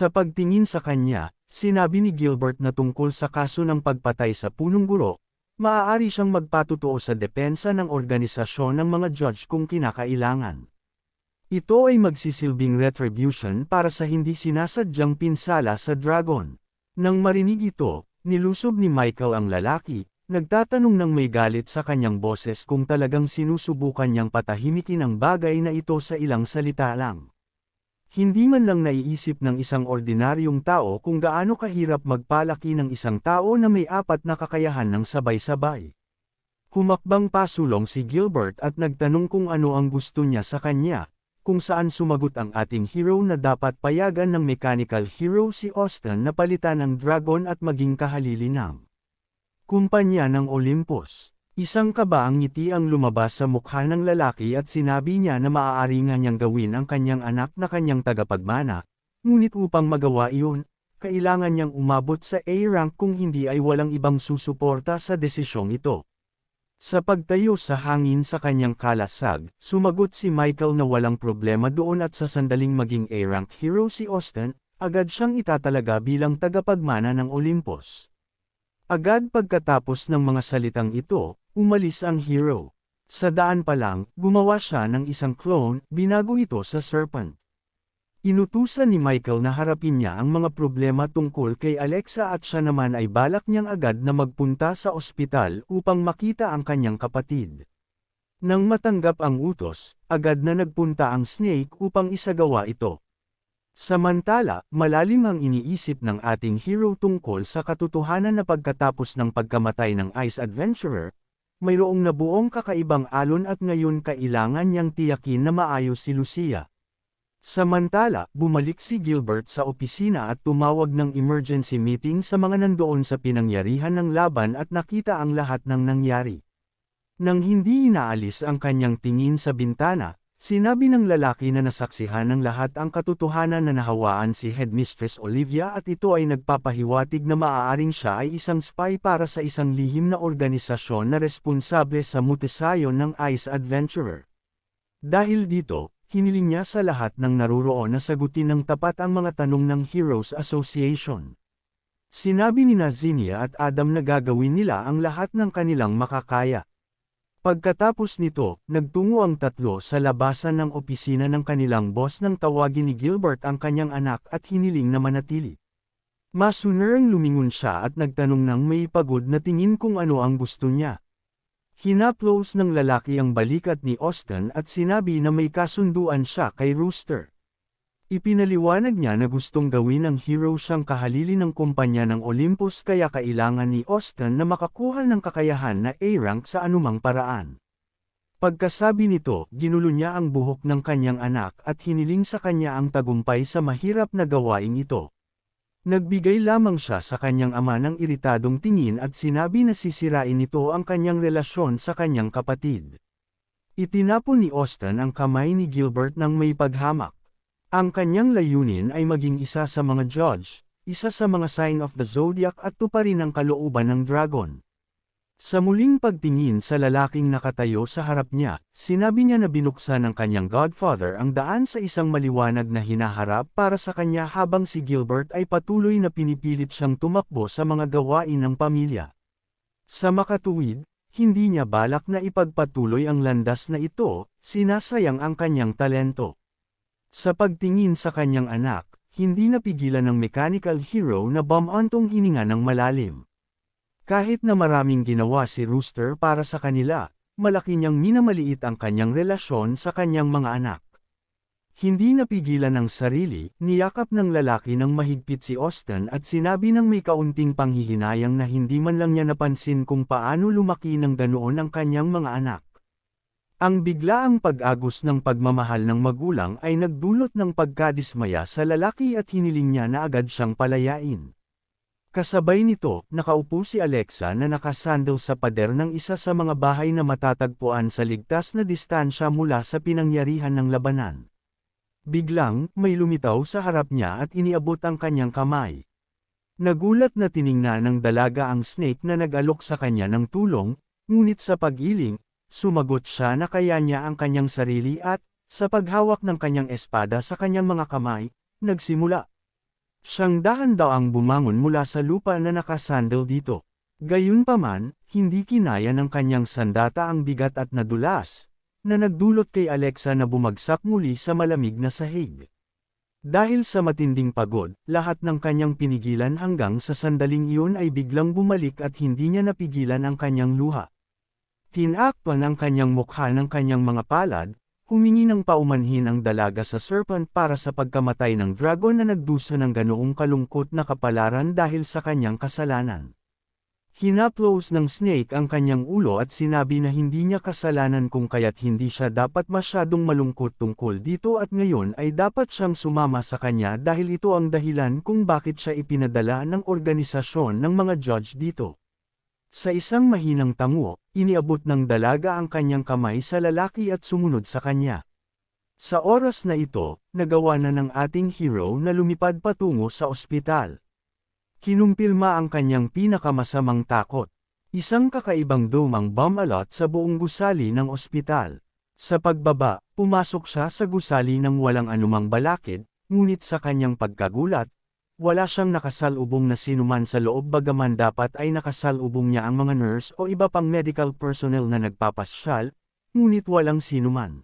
Sa pagtingin sa kanya, sinabi ni Gilbert na tungkol sa kaso ng pagpatay sa punong guro, maaari siyang magpatutuo sa depensa ng organisasyon ng mga judge kung kinakailangan. Ito ay magsisilbing retribution para sa hindi sinasadyang pinsala sa dragon. Nang marinig ito, nilusob ni Michael ang lalaki, nagtatanong ng may galit sa kanyang boses kung talagang sinusubukan niyang patahimikin ang bagay na ito sa ilang salita lang. Hindi man lang naiisip ng isang ordinaryong tao kung gaano kahirap magpalaki ng isang tao na may apat na kakayahan ng sabay-sabay. Humakbang pasulong si Gilbert at nagtanong kung ano ang gusto niya sa kanya, kung saan sumagot ang ating hero na dapat payagan ng mechanical hero si Austin na palitan ng dragon at maging kahalili ng kumpanya ng Olympus. Isang kabaang ngiti ang lumabas sa mukha ng lalaki at sinabi niya na maaari nga niyang gawin ang kanyang anak na kanyang tagapagmana, ngunit upang magawa iyon, kailangan niyang umabot sa A-rank kung hindi ay walang ibang susuporta sa desisyong ito. Sa pagtayo sa hangin sa kanyang kalasag, sumagot si Michael na walang problema doon at sa sandaling maging A-rank hero si Austin, agad siyang itatalaga bilang tagapagmana ng Olympus. Agad pagkatapos ng mga salitang ito, umalis ang hero. Sa daan pa lang, gumawa siya ng isang clone, binago ito sa serpent. Inutusan ni Michael na harapin niya ang mga problema tungkol kay Alexa at siya naman ay balak niyang agad na magpunta sa ospital upang makita ang kanyang kapatid. Nang matanggap ang utos, agad na nagpunta ang Snake upang isagawa ito. Samantala, malalim ang iniisip ng ating hero tungkol sa katotohanan na pagkatapos ng pagkamatay ng Ice Adventurer, mayroong nabuong kakaibang alon at ngayon kailangan niyang tiyakin na maayos si Lucia. Samantala, bumalik si Gilbert sa opisina at tumawag ng emergency meeting sa mga nandoon sa pinangyarihan ng laban at nakita ang lahat ng nangyari. Nang hindi inaalis ang kanyang tingin sa bintana, sinabi ng lalaki na nasaksihan ng lahat ang katotohanan na nahawaan si Headmistress Olivia at ito ay nagpapahiwatig na maaaring siya ay isang spy para sa isang lihim na organisasyon na responsable sa mutisayon ng Ice Adventurer. Dahil dito, hiniling niya sa lahat ng naruroon na sagutin ng tapat ang mga tanong ng Heroes Association. Sinabi ni Nazinia at Adam na gagawin nila ang lahat ng kanilang makakaya. Pagkatapos nito, nagtungo ang tatlo sa labasan ng opisina ng kanilang boss nang tawagin ni Gilbert ang kanyang anak at hiniling na manatili. Masunerang lumingon siya at nagtanong ng may pagod na tingin kung ano ang gusto niya. Hinaplos ng lalaki ang balikat ni Austin at sinabi na may kasunduan siya kay Rooster. Ipinaliwanag niya na gustong gawin ng hero siyang kahalili ng kumpanya ng Olympus kaya kailangan ni Austin na makakuha ng kakayahan na A-rank sa anumang paraan. Pagkasabi nito, ginulo niya ang buhok ng kanyang anak at hiniling sa kanya ang tagumpay sa mahirap na gawaing ito. Nagbigay lamang siya sa kanyang ama ng iritadong tingin at sinabi na sisirain nito ang kanyang relasyon sa kanyang kapatid. Itinapon ni Austin ang kamay ni Gilbert ng may paghamak. Ang kanyang layunin ay maging isa sa mga judge, isa sa mga sign of the zodiac at tuparin ang kalooban ng dragon. Sa muling pagtingin sa lalaking nakatayo sa harap niya, sinabi niya na binuksan ng kanyang godfather ang daan sa isang maliwanag na hinaharap para sa kanya habang si Gilbert ay patuloy na pinipilit siyang tumakbo sa mga gawain ng pamilya. Sa makatuwid, hindi niya balak na ipagpatuloy ang landas na ito, sinasayang ang kanyang talento. Sa pagtingin sa kanyang anak, hindi napigilan ng mechanical hero na bumantong hininga ng malalim. Kahit na maraming ginawa si Rooster para sa kanila, malaki niyang minamaliit ang kanyang relasyon sa kanyang mga anak. Hindi napigilan ng sarili, niyakap ng lalaki ng mahigpit si Austin at sinabi ng may kaunting panghihinayang na hindi man lang niya napansin kung paano lumaki ng ganoon ang kanyang mga anak. Ang biglaang pag-agos ng pagmamahal ng magulang ay nagdulot ng pagkadismaya sa lalaki at hiniling niya na agad siyang palayain. Kasabay nito, nakaupo si Alexa na nakasandal sa pader ng isa sa mga bahay na matatagpuan sa ligtas na distansya mula sa pinangyarihan ng labanan. Biglang, may lumitaw sa harap niya at iniabot ang kanyang kamay. Nagulat na tiningnan ng dalaga ang snake na nag-alok sa kanya ng tulong, ngunit sa pag-iling, sumagot siya na kaya niya ang kanyang sarili at, sa paghawak ng kanyang espada sa kanyang mga kamay, nagsimula. Siyang dahan-daang bumangon mula sa lupa na nakasandal dito. Gayunpaman, hindi kinaya ng kanyang sandata ang bigat at nadulas, na nagdulot kay Alexa na bumagsak muli sa malamig na sahig. Dahil sa matinding pagod, lahat ng kanyang pinigilan hanggang sa sandaling iyon ay biglang bumalik at hindi niya napigilan ang kanyang luha. Tinakpan ang kanyang mukha ng kanyang mga palad, humingi ng paumanhin ang dalaga sa serpent para sa pagkamatay ng dragon na nagdusa ng ganoong kalungkot na kapalaran dahil sa kanyang kasalanan. Hinaplos ng snake ang kanyang ulo at sinabi na hindi niya kasalanan kung kaya't hindi siya dapat masyadong malungkot tungkol dito at ngayon ay dapat siyang sumama sa kanya dahil ito ang dahilan kung bakit siya ipinadala ng organisasyon ng mga judge dito. Sa isang mahinang tango, iniabot ng dalaga ang kanyang kamay sa lalaki at sumunod sa kanya. Sa oras na ito, nagawa na ng ating hero na lumipad patungo sa ospital. Kinumpilma ang kanyang pinakamasamang takot. Isang kakaibang domang bumalot sa buong gusali ng ospital. Sa pagbaba, pumasok siya sa gusali ng walang anumang balakid, ngunit sa kanyang pagkagulat, wala siyang nakasalubong na sinuman sa loob bagaman dapat ay nakasalubong niya ang mga nurse o iba pang medical personnel na nagpapasyal, ngunit walang sinuman.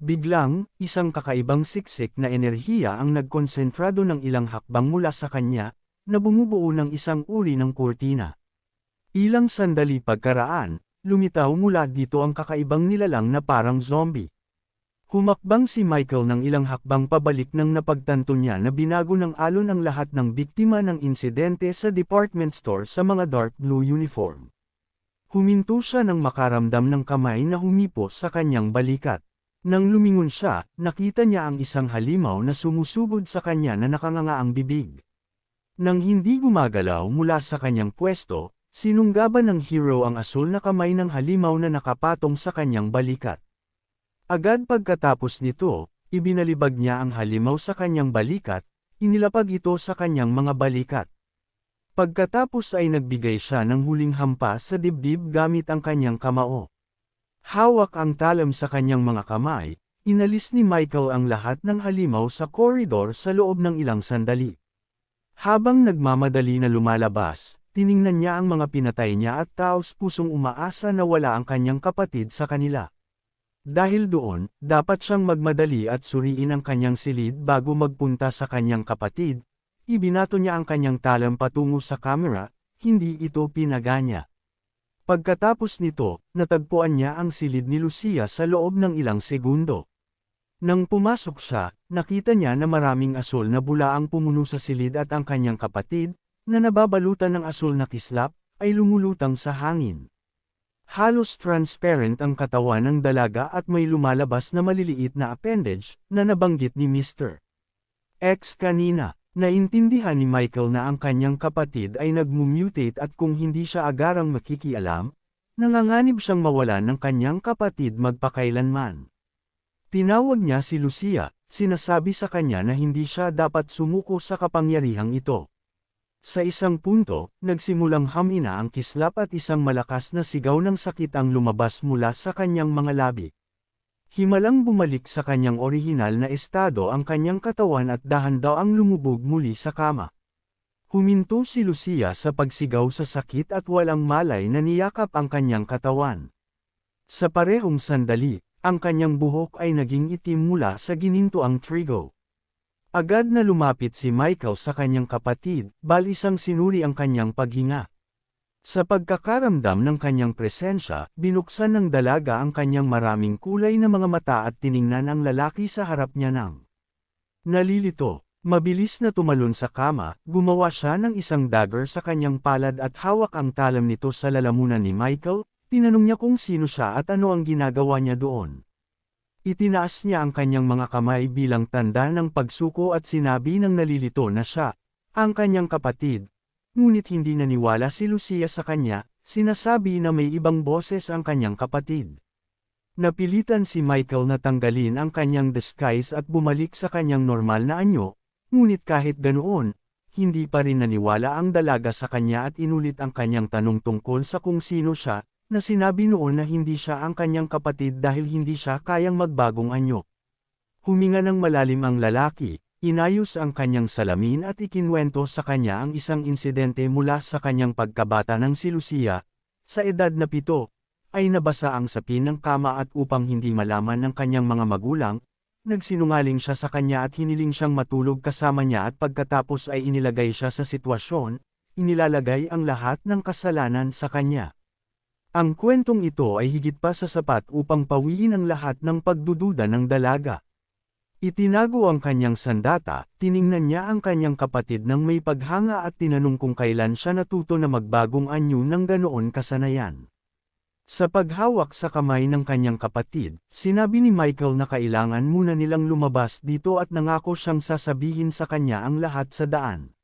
Biglang, isang kakaibang siksik na enerhiya ang nagkonsentrado ng ilang hakbang mula sa kanya, na bumubuo ng isang uri ng kurtina. Ilang sandali pagkaraan, lumitaw mula dito ang kakaibang nilalang na parang zombie. Humakbang si Michael ng ilang hakbang pabalik nang napagtanto niya na binago ng alon ang lahat ng biktima ng insidente sa department store sa mga dark blue uniform. Huminto siya nang makaramdam ng kamay na humipo sa kanyang balikat. Nang lumingon siya, nakita niya ang isang halimaw na sumusugod sa kanya na nakanganga ang bibig. Nang hindi gumagalaw mula sa kanyang pwesto, sinunggaban ng hero ang asul na kamay ng halimaw na nakapatong sa kanyang balikat. Agad pagkatapos nito, ibinalibag niya ang halimaw sa kanyang balikat, inilapag ito sa kanyang mga balikat. Pagkatapos ay nagbigay siya ng huling hampa sa dibdib gamit ang kanyang kamao. Hawak ang talam sa kanyang mga kamay, inalis ni Michael ang lahat ng halimaw sa koridor sa loob ng ilang sandali. Habang nagmamadali na lumalabas, tiningnan niya ang mga pinatay niya at taos pusong umaasa na wala ang kanyang kapatid sa kanila. Dahil doon, dapat siyang magmadali at suriin ang kanyang silid bago magpunta sa kanyang kapatid, ibinato niya ang kanyang talam patungo sa kamera, hindi ito pinaganya. Pagkatapos nito, natagpuan niya ang silid ni Lucia sa loob ng ilang segundo. Nang pumasok siya, nakita niya na maraming asul na bula ang pumuno sa silid at ang kanyang kapatid, na nababalutan ng asul na kislap, ay lumulutang sa hangin. Halos transparent ang katawan ng dalaga at may lumalabas na maliliit na appendage, na nabanggit ni Mr. X kanina. Naintindihan ni Michael na ang kanyang kapatid ay nagmumutate at kung hindi siya agarang makikialam, nanganganib siyang mawalan ng kanyang kapatid magpakailanman. Tinawag niya si Lucia, sinasabi sa kanya na hindi siya dapat sumuko sa kapangyarihang ito. Sa isang punto, nagsimulang hamina ang kislap at isang malakas na sigaw ng sakit ang lumabas mula sa kanyang mga labi. Himalang bumalik sa kanyang orihinal na estado ang kanyang katawan at dahan daw ang lumubog muli sa kama. Huminto si Lucia sa pagsigaw sa sakit at walang malay na niyakap ang kanyang katawan. Sa parehong sandali, ang kanyang buhok ay naging itim mula sa ginintuang trigo. Agad na lumapit si Michael sa kanyang kapatid, balisang sinuri ang kanyang paghinga. Sa pagkakaramdam ng kanyang presensya, binuksan ng dalaga ang kanyang maraming kulay na mga mata at tiningnan ang lalaki sa harap niya ng nalilito. Mabilis na tumalon sa kama, gumawa siya ng isang dagger sa kanyang palad at hawak ang talam nito sa lalamunan ni Michael, Tinanong niya kung sino siya at ano ang ginagawa niya doon. Itinaas niya ang kanyang mga kamay bilang tanda ng pagsuko at sinabi ng nalilito na siya, ang kanyang kapatid. Ngunit hindi naniwala si Lucia sa kanya, sinasabi na may ibang boses ang kanyang kapatid. Napilitan si Michael na tanggalin ang kanyang disguise at bumalik sa kanyang normal na anyo, ngunit kahit ganoon, hindi pa rin naniwala ang dalaga sa kanya at inulit ang kanyang tanong tungkol sa kung sino siya, na sinabi noon na hindi siya ang kanyang kapatid dahil hindi siya kayang magbagong anyo. Huminga ng malalim ang lalaki, inayos ang kanyang salamin at ikinwento sa kanya ang isang insidente mula sa kanyang pagkabata ng si Lucia, sa edad na pito, ay nabasa ang sapin ng kama at upang hindi malaman ng kanyang mga magulang, nagsinungaling siya sa kanya at hiniling siyang matulog kasama niya at pagkatapos ay inilagay siya sa sitwasyon, inilalagay ang lahat ng kasalanan sa kanya. Ang kwentong ito ay higit pa sa sapat upang pawiin ang lahat ng pagdududa ng dalaga. Itinago ang kanyang sandata, tiningnan niya ang kanyang kapatid ng may paghanga at tinanong kung kailan siya natuto na magbagong anyo ng ganoon kasanayan. Sa paghawak sa kamay ng kanyang kapatid, sinabi ni Michael na kailangan muna nilang lumabas dito at nangako siyang sasabihin sa kanya ang lahat sa daan.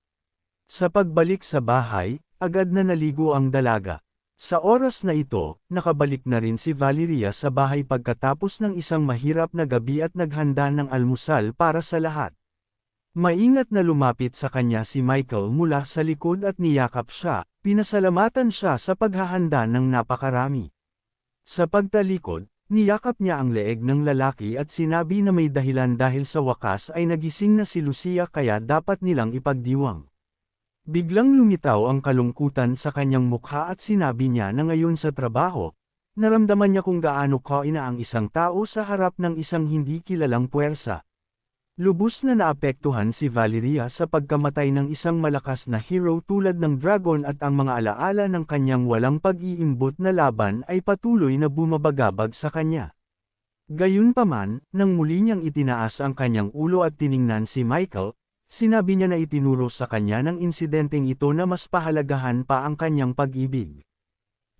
Sa pagbalik sa bahay, agad na naligo ang dalaga. Sa oras na ito, nakabalik na rin si Valeria sa bahay pagkatapos ng isang mahirap na gabi at naghanda ng almusal para sa lahat. Maingat na lumapit sa kanya si Michael mula sa likod at niyakap siya, pinasalamatan siya sa paghahanda ng napakarami. Sa pagtalikod, niyakap niya ang leeg ng lalaki at sinabi na may dahilan dahil sa wakas ay nagising na si Lucia kaya dapat nilang ipagdiwang. Biglang lumitaw ang kalungkutan sa kanyang mukha at sinabi niya na ngayon sa trabaho, naramdaman niya kung gaano kaina ang isang tao sa harap ng isang hindi kilalang puwersa. Lubos na naapektuhan si Valeria sa pagkamatay ng isang malakas na hero tulad ng dragon at ang mga alaala ng kanyang walang pag-iimbot na laban ay patuloy na bumabagabag sa kanya. Gayunpaman, nang muli niyang itinaas ang kanyang ulo at tiningnan si Michael, Sinabi niya na itinuro sa kanya ng insidenteng ito na mas pahalagahan pa ang kanyang pag-ibig.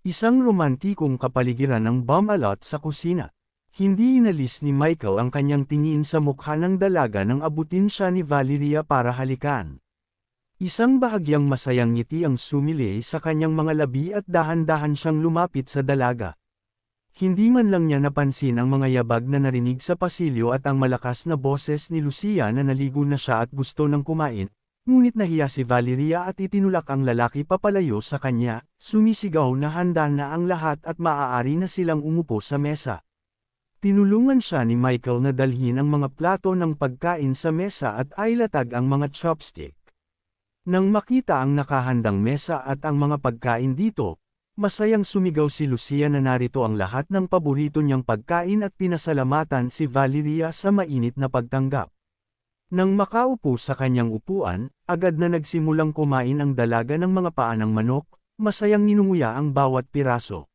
Isang romantikong kapaligiran ng bomb-alot sa kusina. Hindi inalis ni Michael ang kanyang tingin sa mukha ng dalaga nang abutin siya ni Valeria para halikan. Isang bahagyang masayang ngiti ang sumili sa kanyang mga labi at dahan-dahan siyang lumapit sa dalaga. Hindi man lang niya napansin ang mga yabag na narinig sa pasilyo at ang malakas na boses ni Lucia na naligo na siya at gusto ng kumain, ngunit nahiya si Valeria at itinulak ang lalaki papalayo sa kanya, sumisigaw na handa na ang lahat at maaari na silang umupo sa mesa. Tinulungan siya ni Michael na dalhin ang mga plato ng pagkain sa mesa at ailatag ang mga chopstick. Nang makita ang nakahandang mesa at ang mga pagkain dito, Masayang sumigaw si Lucia na narito ang lahat ng paborito niyang pagkain at pinasalamatan si Valeria sa mainit na pagtanggap. Nang makaupo sa kanyang upuan, agad na nagsimulang kumain ang dalaga ng mga paa ng manok, masayang ninunguya ang bawat piraso.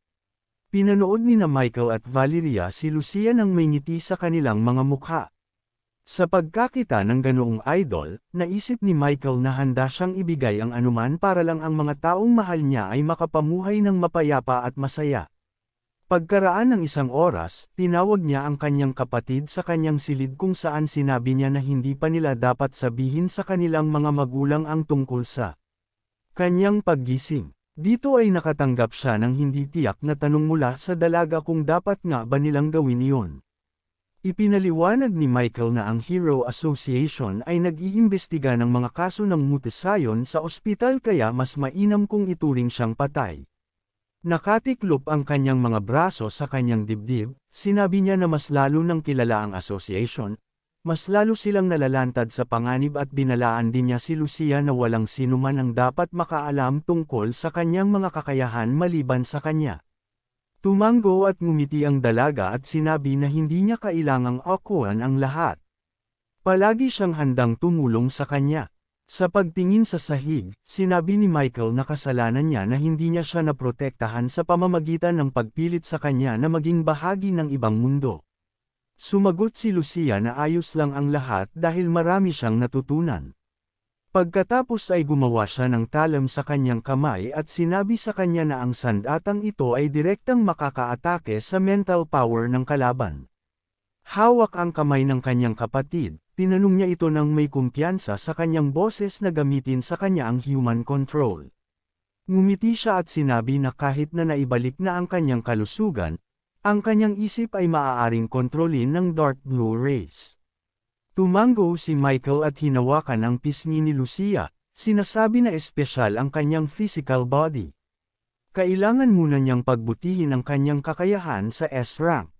Pinanood ni na Michael at Valeria si Lucia nang may ngiti sa kanilang mga mukha. Sa pagkakita ng ganoong idol, naisip ni Michael na handa siyang ibigay ang anuman para lang ang mga taong mahal niya ay makapamuhay ng mapayapa at masaya. Pagkaraan ng isang oras, tinawag niya ang kanyang kapatid sa kanyang silid kung saan sinabi niya na hindi pa nila dapat sabihin sa kanilang mga magulang ang tungkol sa kanyang paggising. Dito ay nakatanggap siya ng hindi tiyak na tanong mula sa dalaga kung dapat nga ba nilang gawin iyon. Ipinaliwanag ni Michael na ang Hero Association ay nag-iimbestiga ng mga kaso ng mutisayon sa ospital kaya mas mainam kung ituring siyang patay. Nakatiklop ang kanyang mga braso sa kanyang dibdib, sinabi niya na mas lalo nang kilala ang association, mas lalo silang nalalantad sa panganib at binalaan din niya si Lucia na walang sinuman ang dapat makaalam tungkol sa kanyang mga kakayahan maliban sa kanya. Tumango at ngumiti ang dalaga at sinabi na hindi niya kailangang akuan ang lahat. Palagi siyang handang tumulong sa kanya. Sa pagtingin sa sahig, sinabi ni Michael na kasalanan niya na hindi niya siya naprotektahan sa pamamagitan ng pagpilit sa kanya na maging bahagi ng ibang mundo. Sumagot si Lucia na ayos lang ang lahat dahil marami siyang natutunan. Pagkatapos ay gumawa siya ng talam sa kanyang kamay at sinabi sa kanya na ang sandatang ito ay direktang makakaatake sa mental power ng kalaban. Hawak ang kamay ng kanyang kapatid, tinanong niya ito ng may kumpiyansa sa kanyang boses na gamitin sa kanya ang human control. Ngumiti siya at sinabi na kahit na naibalik na ang kanyang kalusugan, ang kanyang isip ay maaaring kontrolin ng dark blue rays. Tumango si Michael at hinawakan ang pisngi ni Lucia, sinasabi na espesyal ang kanyang physical body. Kailangan muna niyang pagbutihin ang kanyang kakayahan sa S-rank.